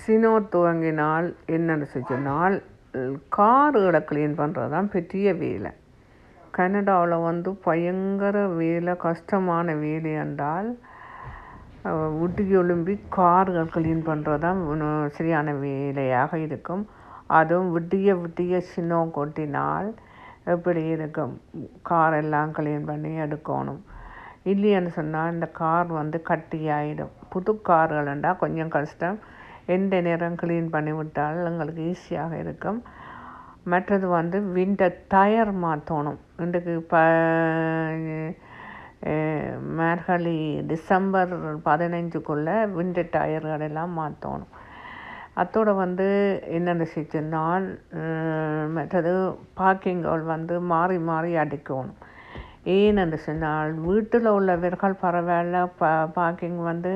சினோ துவங்கினால் என்னென்னு சொன்னால் கார்களை க்ளீன் பண்ணுறது தான் பெரிய வேலை. கனடாவில் வந்து பயங்கர வேலை கஷ்டமான வேலை என்றால் விட்டு எழும்பி கார்கள் க்ளீன் பண்ணுறது தான் சரியான வேலையாக இருக்கும். அதுவும் விட்டிய விட்டிய சினோ கொட்டினால் எப்படி இருக்கும்? கார் எல்லாம் க்ளீன் பண்ணி எடுக்கணும். இல்லைன்னு சொன்னால் இந்த கார் வந்து கட்டியாயிடும். புது கார்கள்ண்டா கொஞ்சம் கஷ்டம். எந்த நேரம் க்ளீன் பண்ணி விட்டால் எங்களுக்கு ஈஸியாக இருக்கும். மற்றது வந்து விண்டர் டயர் மாற்றணும் இன்றைக்கு ப மார்கழி டிசம்பர் பதினஞ்சுக்குள்ளே விண்டர் டயர்கள் எல்லாம் மாற்றணும் அத்தோடு வந்து என்னென்ன செஞ்சுனால் மற்றது பார்க்கிங்கள் வந்து மாறி மாறி அடிக்கணும். ஏனென்று சொன்னால் வீட்டில் உள்ளவர்கள் பரவாயில்ல பா பார்க்கிங் வந்து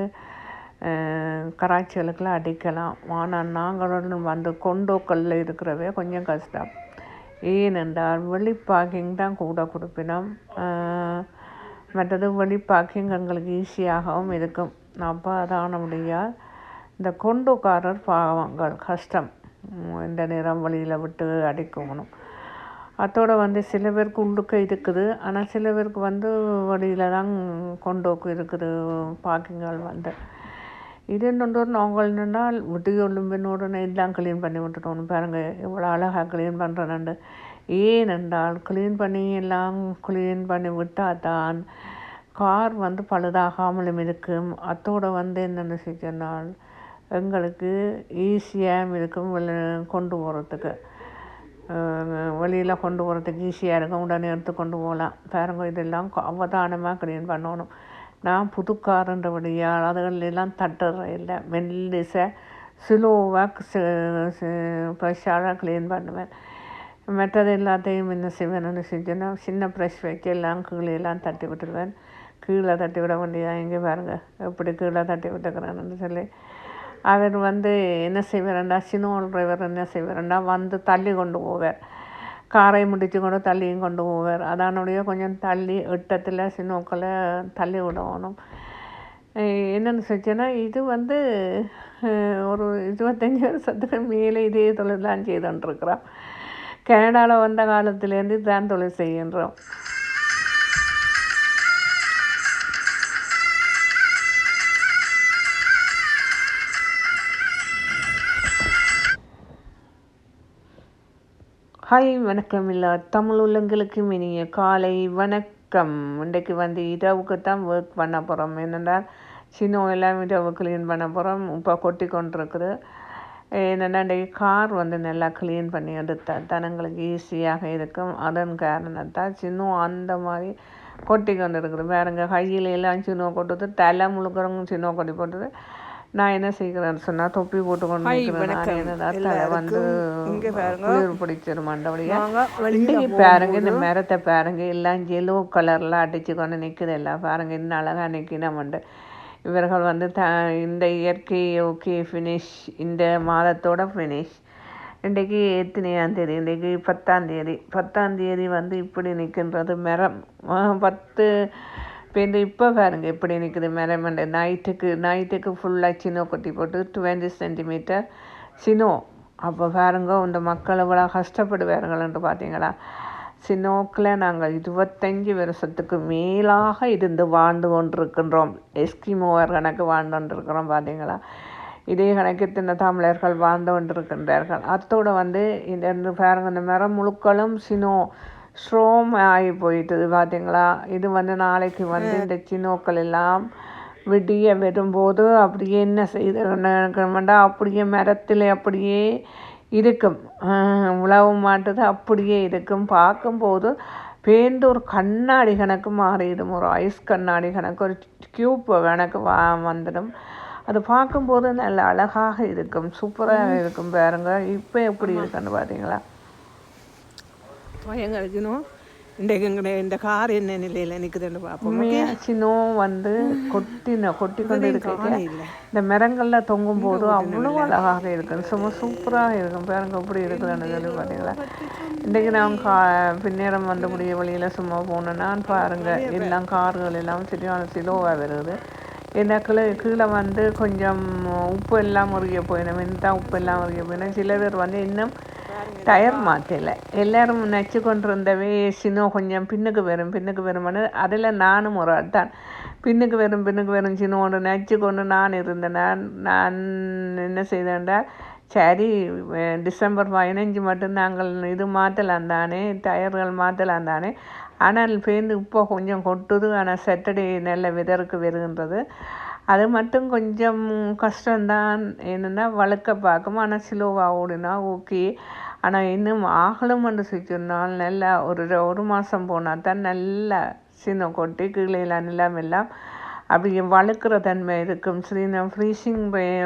கராச்சிகளுக்கெல்லாம் அடிக்கலாம். ஆனால் நாங்களும் வந்து கொண்டோக்கல்ல இருக்கிறவே கொஞ்சம் கஷ்டம். ஏனென்றால் வெளி பார்க்கிங் தான் கூட கொடுப்பினோம். மற்றது வெளி பார்க்கிங் எங்களுக்கு ஈஸியாகவும் இருக்கும். அப்போ அதான முடியாது இந்த கொண்டுக்காரர் பாவங்கள் கஷ்டம். இந்த நேரம் வழியில் விட்டு அடிக்கணும். அதோடு வந்து சில பேருக்கு உள்ளுக்க இருக்குது. ஆனால் சில பேருக்கு வந்து வழியில் தான் கொண்டோக்கு இருக்குது பாக்கிங்கள் வந்து. இது என்னொன்று நாங்கள் நின்றால் உடனே எல்லாம் க்ளீன் பண்ணி விட்டுட்டோம். பாருங்க இவ்வளோ அழகாக க்ளீன் பண்ணுறேன்னு ஏனென்றால் க்ளீன் பண்ணி எல்லாம் க்ளீன் பண்ணி விட்டால் தான் கார் வந்து பழுதாகாமலும் இருக்கும். அத்தோட வந்து என்னென்னு சொன்னால் எங்களுக்கு ஈஸியாக இருக்கும் கொண்டு போகிறதுக்கு வெளியில் கொண்டு போகிறதுக்கு ஈஸியாக இருக்கும். உடனே எடுத்து கொண்டு போகலாம். பாருங்க இதெல்லாம் அவதானமாக க்ளீன் பண்ணணும். நான் புது காருன்றபடியால் அதுகள் எல்லாம் தட்டுற இல்லை. மெல்லிச ஸ்லோவாக ஃப்ரெஷ்ஷாக க்ளீன் பண்ணுவேன் மற்றது எல்லாத்தையும் என்ன செய்வேன் செஞ்சேன்னா சின்ன ப்ரெஷ் வச்சு எல்லாம் கீழே எல்லாம் தட்டி விட்டுருவேன் கீழே தட்டி விட வேண்டியதா? இங்கே பாருங்கள் எப்படி கீழே தட்டி விட்டுக்கிறேன்னு சொல்லி. அவர் வந்து என்ன செய்வேன்டா சினோ டிரைவர் என்ன செய்வார்டா வந்து தள்ளி கொண்டு போவார். காரையும் முடிச்சு கொண்டு தள்ளியும் கொண்டு போவார். அதானுடைய கொஞ்சம் தள்ளி இட்டத்தில் சின்னோக்கில் தள்ளி விடணும். என்னென்னு என்னன்னு சொல்லிச்சேன்னா இது வந்து ஒரு இருபத்தஞ்சி வருஷத்துக்கு மேலே இதே தொழில் தான் செய்துன்ட்ருக்குறோம் கனடாவில் வந்த காலத்துலேருந்து தான் தொழில் செய்கின்றோம் ஹாய் வணக்கம் இல்லா தமிழ் உள்ளங்களுக்கு இனிய காலை வணக்கம். இன்றைக்கு வந்து இரவுக்கு தான் ஒர்க் பண்ண போகிறோம் என்னென்னா சின்ன எல்லாம் இரவு க்ளீன் பண்ண போகிறோம் இப்போ கொட்டி கொண்டிருக்குது. என்னென்னா இன்றைக்கு கார் வந்து நல்லா க்ளீன் பண்ணி எடுத்தால் தான் எங்களுக்கு ஈஸியாக இருக்கும். அதன் காரணத்தால் சின்ன அந்த மாதிரி கொட்டி கொண்டு இருக்குது வேறுங்க கையில எல்லாம் சின்ன கொட்டுது. தலை முழுக்கிறவங்க சின்ன கொட்டி போட்டுது. நான் என்ன செய்கிறேன்னு சொன்னால் தொப்பி போட்டு கொண்டு ஹாய், நிற்கிறேன். நான் வணக்கம். என்னடா தலை வந்து இங்க பாருங்க. பிடிச்சிரு மண்டபடியா. நாங்க வெளியில இன்றைக்கு பாருங்க இந்த மரத்தை பாருங்க. எல்லாம் எல்லோ கலர்ல அடிச்சு கொண்டு நிற்குது எல்லாம் பாருங்க இன்னும் அழகா நிற்கினமண்டு இவர்கள் வந்து த இந்த இயற்கை ஓகே ஃபினிஷ் இந்த மாதத்தோட ஃபினிஷ் இன்றைக்கு எத்தனையாம் தேதி? இன்றைக்கு பத்தாம் தேதி. பத்தாம் தேதி வந்து இப்படி நிற்கின்றது மரம் ஆஹ் இப்போ இந்த இப்போ பாருங்கள் எப்படி நிற்குது மரம் நைட்டுக்கு நைட்டுக்கு ஃபுல்லாக சினோ கொட்டி போட்டு டுவெண்ட்டி சென்டிமீட்டர் சினோ. அப்போ பாருங்க இந்த மக்கள் இவ்வளோ கஷ்டப்படுவார்கள்ன்ட்டு பார்த்தீங்களா? சினோக்கில் நாங்கள் இருபத்தஞ்சி வருஷத்துக்கு மேலாக இருந்து வாழ்ந்து கொண்டிருக்கின்றோம். எஸ்கிமோவர் கணக்கு வாழ்ந்து கொண்டிருக்கிறோம் பார்த்தீங்களா? இதே கணக்கு தின்ன தமிழர்கள் வாழ்ந்து கொண்டிருக்கின்றார்கள். அத்தோட வந்து இந்த இந்த பாருங்க இந்த மரம் முழுக்களும் சினோ. ஸ்ட்ரோம் ஆகி போயிட்டுது பார்த்தீங்களா இது வந்து நாளைக்கு வந்து இந்த சினோக்கள் எல்லாம் விடிய வரும்போது அப்படியே என்ன செய்து அப்படியே மரத்தில் அப்படியே இருக்கும். உழவு மாட்டுது அப்படியே இருக்கும். பார்க்கும்போது பேருந்து ஒரு கண்ணாடி கணக்கு மாறிடும். ஒரு ஐஸ் கண்ணாடி கணக்கு ஒரு கியூப் கணக்கு வா வந்துடும். அது பார்க்கும்போது நல்ல அழகாக இருக்கும். சூப்பராக இருக்கும் பாருங்க. இப்போ எப்படி இருக்குன்னு பார்த்தீங்களா இன்றைக்கு எங்கட இந்த கார் என்ன நிலையில் நிற்குதுன்னு பார்ப்போம் உண்மையா சினோ வந்து கொட்டின கொட்டி கொண்டு இருக்க இந்த மரங்கள்ல தொங்கும் போது அவ்வளோ அழகாக இருக்கும் சும்மா சூப்பராக இருக்கும் பாருங்க எப்படி இருக்குதுன்னு சொல்லி பார்த்தீங்களா இன்றைக்கு நான் கா பின்னேரம் வந்தக்கூடிய வழியில் சும்மா போனேன்னா பாருங்க எல்லாம் கார்கள் எல்லாம் சரியான சிலோவாக வருது இந்த கீழே கீழே வந்து கொஞ்சம் உப்பு எல்லாம் முருகிய போயிடும் தான் உப்பு எல்லாம் முருகிய போயிடும் சில பேர் வந்து இன்னும் டயர் மாற்றல எல்லாரும் நச்சு கொண்டிருந்தவே சினோ கொஞ்சம் பின்னுக்கு வரும் பின்னுக்கு வரும்னு அதில் நானும் ஒரு ஆள் தான். பின்னுக்கு வரும் பின்னுக்கு வரும் சின்னோண்டு நச்சு கொண்டு நான் இருந்தேன். நான் நான் என்ன செய்தேன்டா? சரி டிசம்பர் பதினஞ்சு மட்டும் நாங்கள் இது மாற்றலாம் தானே டயர்கள் மாற்றலாம் தானே. ஆனால் பேருந்து இப்போ கொஞ்சம் கொட்டுது. ஆனால் சாட்டர்டே நல்ல வெதருக்கு வருகின்றது. அது மட்டும் கொஞ்சம் கஷ்டம்தான். என்னென்னா வழுக்க பார்க்கும். ஆனால் ஸ்லோவாக ஓடினா ஓகே ஆனால் இன்னும் ஆகலும்னு சொன்னால் நல்லா ஒரு ஒரு மாதம் போனால் தான் நல்லா சீனம் கொட்டி கீழே நிலம் எல்லாம் அப்படி வழுக்கிற தன்மை இருக்கும். சீனம் ஃப்ரீசிங்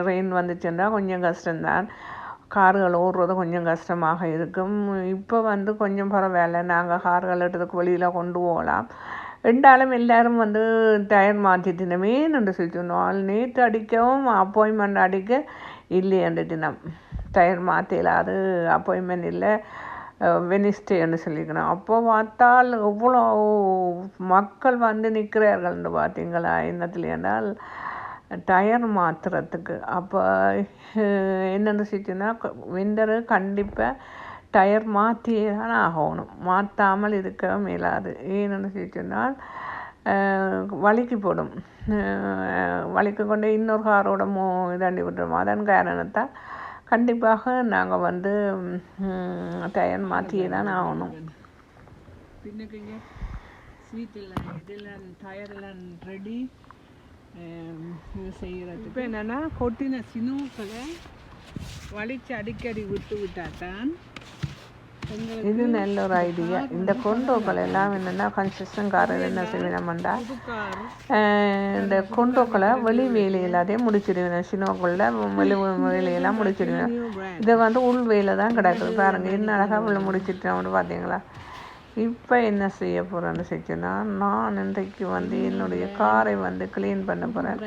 ரெயின் வந்துச்சுன்னா கொஞ்சம் கஷ்டம்தான். கார்கள் ஓடுறது கொஞ்சம் கஷ்டமாக இருக்கும். இப்போ வந்து கொஞ்சம் பரவாயில்ல. நாங்கள் கார்கள் எடுத்துக்கு வெளியில் கொண்டு போகலாம். ரெண்டாலும் எல்லாரும் வந்து டயர் மாற்றி என்று சொல்லி சொன்னோம் நேற்று அடிக்கவும் அப்பாயின்மெண்ட் அடிக்க இல்லையண்டு தினம். டயர் மாற்றல அது அப்பாயின்மெண்ட் இல்லை. வெனிஸ்டேன்னு சொல்லிக்கணும். அப்போ பார்த்தால் எவ்வளோ மக்கள் வந்து நிற்கிறார்கள்னு பார்த்தீங்களா? என்னத்துல என்றால் டயர் மாற்றுறதுக்கு அப்போ என்னென்னு சொல்லிச்சுன்னா விண்டரு கண்டிப்பாக டயர் மாற்றியே தான் ஆகணும். மாற்றாமல் இருக்க மேலாது ஏன்னு சொல்லிச்சுன்னால் வலிக்கு போடும். வலிக்கு கொண்டு இன்னொரு காரோட மோ இதாண்டி விட்டுருமா. அதன் காரணத்தால் கண்டிப்பாக நாங்கள் வந்து டயர் மாற்றியே தான் ஆகணும். பின்னுக்கு சீட் எல்லாம் இதெல்லாம் டயர் எல்லாம் ரெடி செய்கிறது இப்போ என்னென்னா கொட்டின சினுக்களை வலிச்சு அடிக்கடி விட்டு விட்டாதான் இது நல்ல ஒரு ஐடியா இந்த கொண்டோக்கள் எல்லாம் என்னென்னா கன்ஸ்ட்ரக்ஷன்காரர் என்ன செய்வேனம்டா இந்த கொண்டோக்களை வெளி வேலையில்லாதே முடிச்சிடுவேன். சினோக்களில் வெளி வேலையெல்லாம் முடிச்சிடுவேன். இதை வந்து உள் வேலை தான் கிடக்குது. பாருங்கள் என்ன அழகாக உள்ள முடிச்சிட்டோம்னு பார்த்தீங்களா இப்போ என்ன செய்ய போகிறேன்னு செஞ்சேன்னா நான் இன்றைக்கு வந்து என்னுடைய காரை வந்து க்ளீன் பண்ண போகிறேன்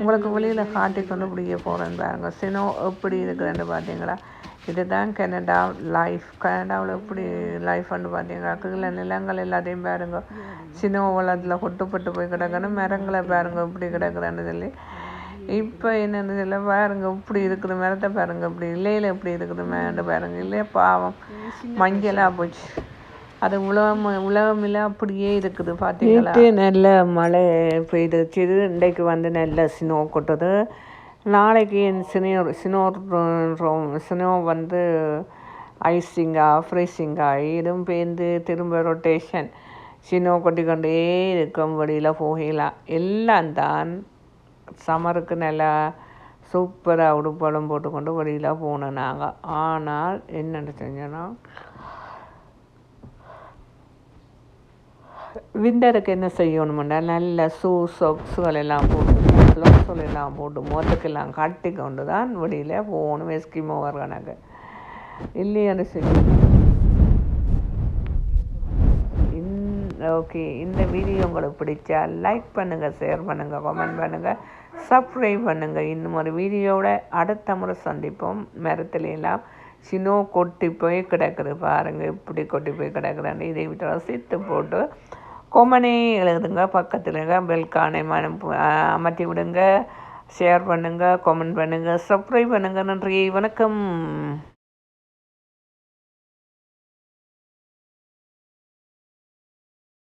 உங்களுக்கு வெளியில் காட்டி கொண்டு பிடிக்க போகிறேன் பாருங்க. சினோ எப்படி இருக்குதுன்னு பார்த்தீங்களா இதுதான் கனடா லைஃப் கனடாவில் எப்படி லைஃப்னு பார்த்தீங்களா கீழே நிலங்கள் எல்லாத்தையும் பாருங்க. சின்ன வளத்தில் கொட்டுப்பட்டு போய் கிடக்கணும் மரங்களை பாருங்க இப்படி கிடக்குதுன்னு சொல்லி. இப்போ என்னென்னு சொல்ல பாருங்க இப்படி இருக்குது மரத்தை பாருங்க இப்படி இல்லையில எப்படி இருக்குது மேண்டு பாருங்க. இல்லையா பாவம். மஞ்சளாக போச்சு. அது உலகம் உலகமில்ல அப்படியே இருக்குது பார்த்தீங்களா நல்ல மழை பெய்துச்சு. இன்றைக்கு வந்து நல்ல சினோ கொட்டுது. நாளைக்கு என் சினோ சினோ சினோ வந்து ஐசிங்கா ஃப்ரீசிங்காக இதுவும் பேர்ந்து திரும்ப ரொட்டேஷன் சினோ கொட்டி கொண்டே இருக்கும் வெளியில் போகலாம் எல்லாம் தான் சமருக்கு நல்லா சூப்பராக உடுப்படம் போட்டுக்கொண்டு வெளியில் போனோம் நாங்கள் ஆனால் என்னென்னு செஞ்சோன்னா விண்டருக்கு என்ன செய்யணுமுன்னா நல்ல ஷூ சொக்ஸுகள் எல்லாம் போட்டு க்ளோஸுகள் எல்லாம் போட்டு முகத்துக்கெல்லாம் கட்டி கொண்டு தான் வெளியில் போகணும் எஸ்கிமோ கணக்கு. இல்லையான்னு சொல்லி ஓகே இந்த வீடியோ உங்களுக்கு பிடிச்சா லைக் பண்ணுங்கள் ஷேர் பண்ணுங்கள் கமெண்ட் பண்ணுங்கள் சப்ஸ்கிரைப் பண்ணுங்கள் இன்னும் ஒரு வீடியோவோட அடுத்த முறை சந்திப்போம். மரத்துல எல்லாம் சினோ கொட்டி போய் கிடக்குது பாருங்கள் இப்படி கொட்டி போய் கிடக்குறான்னு இதை விட்டு ரசித்து போட்டு கொமனே எழுதுங்க பக்கத்தில் பெல்கானை மனம் அமர்த்தி விடுங்க ஷேர் பண்ணுங்கள் கமெண்ட் பண்ணுங்கள் சப்ஸ்கிரைப் பண்ணுங்கள் நன்றி வணக்கம்.